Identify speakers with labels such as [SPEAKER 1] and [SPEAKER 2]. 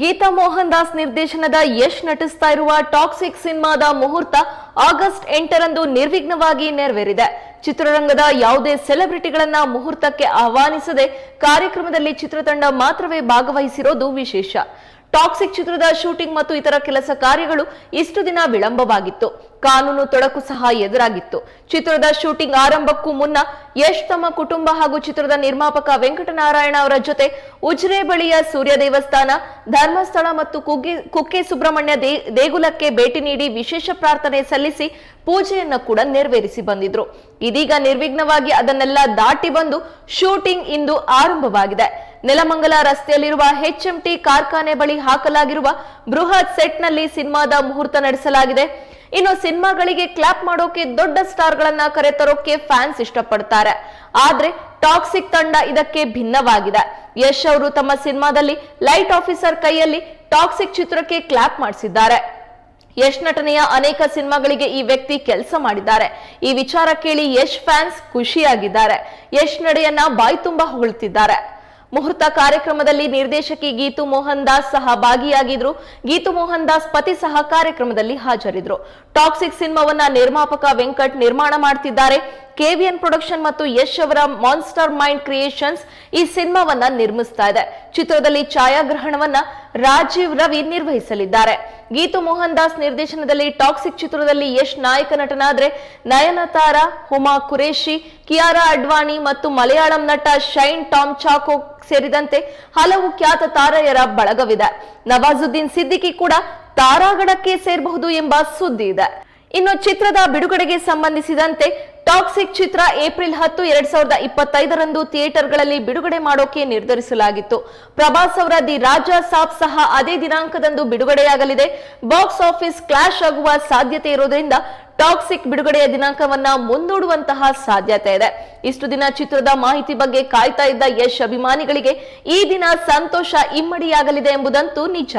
[SPEAKER 1] ಗೀತಾ ಮೋಹನ್ ದಾಸ್ ನಿರ್ದೇಶನದ ಯಶ್ ನಟಿಸ್ತಾ ಇರುವ ಟಾಕ್ಸಿಕ್ ಸಿನಿಮಾದ ಮುಹೂರ್ತ ಆಗಸ್ಟ್ ಎಂಟರಂದು ನಿರ್ವಿಘ್ನವಾಗಿ ನೆರವೇರಿದೆ. ಚಿತ್ರರಂಗದ ಯಾವುದೇ ಸೆಲೆಬ್ರಿಟಿಗಳನ್ನ ಮುಹೂರ್ತಕ್ಕೆ ಆಹ್ವಾನಿಸದೆ ಕಾರ್ಯಕ್ರಮದಲ್ಲಿ ಚಿತ್ರತಂಡ ಮಾತ್ರವೇ ಭಾಗವಹಿಸಿರೋದು ವಿಶೇಷ. ಟಾಕ್ಸಿಕ್ ಚಿತ್ರದ ಶೂಟಿಂಗ್ ಮತ್ತು ಇತರ ಕೆಲಸ ಕಾರ್ಯಗಳು ಇಷ್ಟು ದಿನ ವಿಳಂಬವಾಗಿತ್ತು. ಕಾನೂನು ತೊಡಕು ಸಹ ಎದುರಾಗಿತ್ತು. ಚಿತ್ರದ ಶೂಟಿಂಗ್ ಆರಂಭಕ್ಕೂ ಮುನ್ನ ಯಶ್ ತಮ್ಮ ಕುಟುಂಬ ಹಾಗೂ ಚಿತ್ರದ ನಿರ್ಮಾಪಕ ವೆಂಕಟನಾರಾಯಣ ಅವರ ಜೊತೆ ಉಜ್ರೆ ಬಳಿಯ ಸೂರ್ಯ ದೇವಸ್ಥಾನ, ಧರ್ಮಸ್ಥಳ ಮತ್ತು ಕುಗ್ಗೆ, ಕುಕ್ಕೆ ಸುಬ್ರಹ್ಮಣ್ಯ ದೇಗುಲಕ್ಕೆ ಭೇಟಿ ನೀಡಿ ವಿಶೇಷ ಪ್ರಾರ್ಥನೆ ಸಲ್ಲಿಸಿ ಪೂಜೆಯನ್ನು ಕೂಡ ನೆರವೇರಿಸಿ ಬಂದಿದ್ರು. ಇದೀಗ ನಿರ್ವಿಘ್ನವಾಗಿ ಅದನ್ನೆಲ್ಲ ದಾಟಿ ಬಂದು ಶೂಟಿಂಗ್ ಇಂದು ಆರಂಭವಾಗಿದೆ. ನೆಲಮಂಗಲ ರಸ್ತೆಯಲ್ಲಿರುವ ಎಚ್ಎಂಟಿ ಕಾರ್ಖಾನೆ ಬಳಿ ಹಾಕಲಾಗಿರುವ ಬೃಹತ್ ಸೆಟ್ನಲ್ಲಿ ಸಿನಿಮಾದ ಮುಹೂರ್ತ ನಡೆಸಲಾಗಿದೆ. ಇನ್ನು ಸಿನಿಮಾಗಳಿಗೆ ಕ್ಲಾಪ್ ಮಾಡೋಕೆ ದೊಡ್ಡ ಸ್ಟಾರ್ಗಳನ್ನ ಕರೆತರೋಕೆ ಫ್ಯಾನ್ಸ್ ಇಷ್ಟಪಡ್ತಾರೆ. ಆದ್ರೆ ಟಾಕ್ಸಿಕ್ ತಂಡ ಇದಕ್ಕೆ ಭಿನ್ನವಾಗಿದೆ. ಯಶ್ ಅವರು ತಮ್ಮ ಸಿನಿಮಾದಲ್ಲಿ ಲೈಟ್ ಆಫೀಸರ್ ಕೈಯಲ್ಲಿ ಟಾಕ್ಸಿಕ್ ಚಿತ್ರಕ್ಕೆ ಕ್ಲಾಪ್ ಮಾಡಿಸಿದ್ದಾರೆ. ಯಶ್ ನಟನೆಯ ಅನೇಕ ಸಿನಿಮಾಗಳಿಗೆ ಈ ವ್ಯಕ್ತಿ ಕೆಲಸ ಮಾಡಿದ್ದಾರೆ. ಈ ವಿಚಾರ ಕೇಳಿ ಯಶ್ ಫ್ಯಾನ್ಸ್ ಖುಷಿಯಾಗಿದ್ದಾರೆ. ಯಶ್ ನಡೆಯನ್ನ ಬಾಯಿ ತುಂಬಾ ಹೊಗಳ್ತಿದ್ದಾರೆ. ಮುಹೂರ್ತ ಕಾರ್ಯಕ್ರಮದಲ್ಲಿ ನಿರ್ದೇಶಕಿ ಗೀತು ಮೋಹನ್ ದಾಸ್ ಸಹ ಭಾಗಿಯಾಗಿದ್ರು. ಗೀತು ಮೋಹನ್ ದಾಸ್ ಪತಿ ಸಹ ಕಾರ್ಯಕ್ರಮದಲ್ಲಿ ಹಾಜರಿದ್ರು. ಟಾಕ್ಸಿಕ್ ಸಿನಿಮಾವನ್ನ ನಿರ್ಮಾಪಕ ವೆಂಕಟ್ ನಿರ್ಮಾಣ ಮಾಡ್ತಿದ್ದಾರೆ. ಕೆವಿಎನ್ ಪ್ರೊಡಕ್ಷನ್ ಮತ್ತು ಯಶ್ ಅವರ ಮಾನ್ಸ್ಟರ್ ಮೈಂಡ್ ಕ್ರಿಯೇಷನ್ಸ್ ಈ ಸಿನಿಮಾವನ್ನ ನಿರ್ಮಿಸ್ತಾ ಇದೆ. ಚಿತ್ರದಲ್ಲಿ ಛಾಯಾಗ್ರಹಣವನ್ನ ರಾಜೀವ್ ರವಿ ನಿರ್ವಹಿಸಲಿದ್ದಾರೆ. ಗೀತು ಮೋಹನ್ ದಾಸ್ ನಿರ್ದೇಶನದಲ್ಲಿ ಟಾಕ್ಸಿಕ್ ಚಿತ್ರದಲ್ಲಿ ಯಶ್ ನಾಯಕ ನಟನಾದ್ರೆ ನಯನತಾರ ಹುಮಾ ಕುರೇಶಿ ಕಿಯಾರಾ ಅಡ್ವಾಣಿ ಮತ್ತು ಮಲಯಾಳಂ ನಟ ಶೈನ್ ಟಾಮ್ ಚಾಕೋ ಸೇರಿದಂತೆ ಹಲವು ಖ್ಯಾತ ತಾರೆಯರ ಬಳಗವಿದೆ. ನವಾಜುದ್ದೀನ್ ಸಿದ್ದಿಕಿ ಕೂಡ ತಾರಾಗಣಕ್ಕೆ ಸೇರಬಹುದು ಎಂಬ ಸುದ್ದಿ ಇದೆ. ಇನ್ನು ಚಿತ್ರದ ಬಿಡುಗಡೆಗೆ ಸಂಬಂಧಿಸಿದಂತೆ ಟಾಕ್ಸಿಕ್ ಚಿತ್ರ ಏಪ್ರಿಲ್ ಹತ್ತು, ಎರಡ್ ಸಾವಿರದ ಇಪ್ಪತ್ತೈದರಂದು ಥಿಯೇಟರ್ಗಳಲ್ಲಿ ಬಿಡುಗಡೆ ಮಾಡೋಕೆ ನಿರ್ಧರಿಸಲಾಗಿತ್ತು. ಪ್ರಭಾಸ್ ಅವರ ದಿ ರಾಜ ಸಾಬ್ ಸಹ ಅದೇ ದಿನಾಂಕದಂದು ಬಿಡುಗಡೆಯಾಗಲಿದೆ. ಬಾಕ್ಸ್ ಆಫೀಸ್ ಕ್ಲಾಶ್ ಆಗುವ ಸಾಧ್ಯತೆ ಇರೋದ್ರಿಂದ ಟಾಕ್ಸಿಕ್ ಬಿಡುಗಡೆಯ ದಿನಾಂಕವನ್ನ ಮುಂದೂಡುವಂತಹ ಸಾಧ್ಯತೆ ಇದೆ. ಇಷ್ಟು ದಿನ ಚಿತ್ರದ ಮಾಹಿತಿ ಬಗ್ಗೆ ಕಾಯ್ತಾ ಇದ್ದ ಯಶ್ ಅಭಿಮಾನಿಗಳಿಗೆ ಈ ದಿನ ಸಂತೋಷ ಇಮ್ಮಡಿಯಾಗಲಿದೆ ಎಂಬುದಂತೂ ನಿಜ.